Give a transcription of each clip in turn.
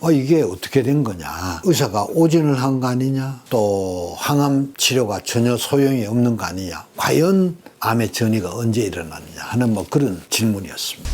어, 이게 어떻게 된 거냐. 의사가 오진을 한 거 아니냐. 또 항암 치료가 전혀 소용이 없는 거 아니냐. 과연 암의 전이가 언제 일어나느냐 하는 뭐 그런 질문이었습니다.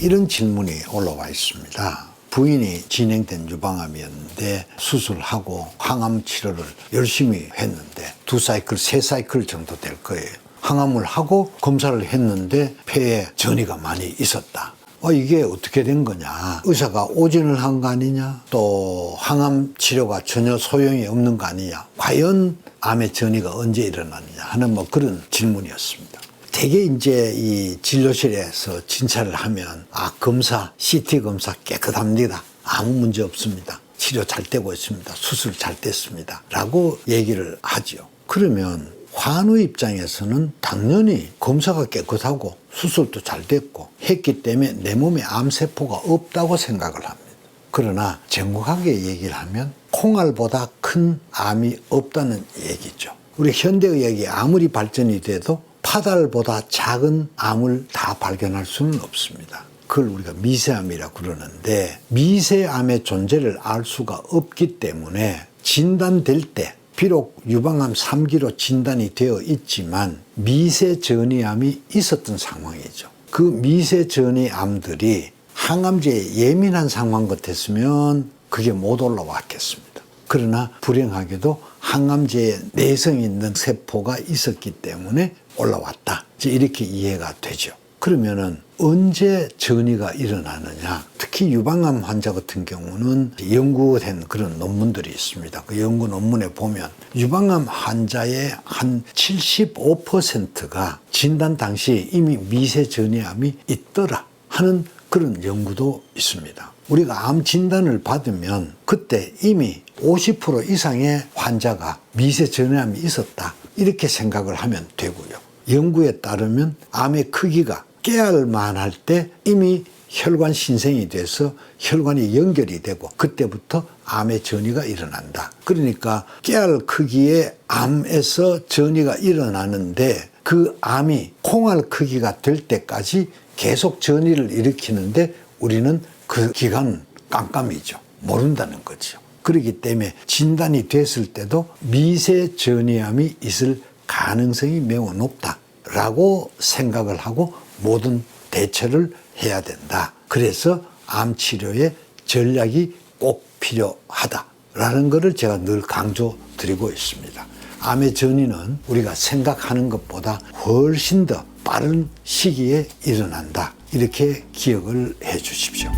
이런 질문이 올라와 있습니다. 부인이 진행된 유방암이었는데 수술하고 항암 치료를 열심히 했는데 두 사이클, 세 사이클 정도 될 거예요. 항암을 하고 검사를 했는데 폐에 전이가 많이 있었다. 어, 이게 어떻게 된 거냐. 의사가 오진을 한 거 아니냐. 또 항암 치료가 전혀 소용이 없는 거 아니냐. 과연 암의 전이가 언제 일어나느냐 하는 뭐 그런 질문이었습니다. 대개 이제 이 진료실에서 진찰을 하면 아 검사 CT 검사 깨끗합니다 아무 문제 없습니다 치료 잘 되고 있습니다 수술 잘 됐습니다 라고 얘기를 하죠 그러면 환우 입장에서는 당연히 검사가 깨끗하고 수술도 잘 됐고 했기 때문에 내 몸에 암세포가 없다고 생각을 합니다 그러나 정확하게 얘기를 하면 콩알보다 큰 암이 없다는 얘기죠. 우리 현대의학이 아무리 발전이 돼도 파달보다 작은 암을 다 발견할 수는 없습니다. 그걸 우리가 미세암이라고 그러는데 미세암의 존재를 알 수가 없기 때문에 진단될 때 비록 유방암 3기로 진단이 되어 있지만 미세 전이암이 있었던 상황이죠. 그 미세 전이암들이 항암제에 예민한 상황 같았으면 그게 못 올라왔겠습니다. 그러나 불행하게도 항암제에 내성 있는 세포가 있었기 때문에 올라왔다. 이렇게 이해가 되죠. 그러면은 언제 전이가 일어나느냐? 특히 유방암 환자 같은 경우는 연구된 그런 논문들이 있습니다. 그 연구 논문에 보면 유방암 환자의 한 75%가 진단 당시 이미 미세 전이암이 있더라 하는 그런 연구도 있습니다. 우리가 암 진단을 받으면 그때 이미 50% 이상의 환자가 미세 전이암이 있었다. 이렇게 생각을 하면 되고요. 연구에 따르면 암의 크기가 깨알 만 할 때 이미 혈관 신생이 돼서 혈관이 연결이 되고 그때부터 암의 전이가 일어난다. 그러니까 깨알 크기의 암에서 전이가 일어나는데 그 암이 콩알 크기가 될 때까지 계속 전이를 일으키는데 우리는 그 기간은 깜깜이죠. 모른다는 거죠. 그렇기 때문에 진단이 됐을 때도 미세 전이암이 있을 가능성이 매우 높다라고 생각을 하고 모든 대처를 해야 된다. 그래서 암 치료에 전략이 꼭 필요하다라는 것을 제가 늘 강조드리고 있습니다. 암의 전이는 우리가 생각하는 것보다 훨씬 더 빠른 시기에 일어난다. 이렇게 기억을 해 주십시오.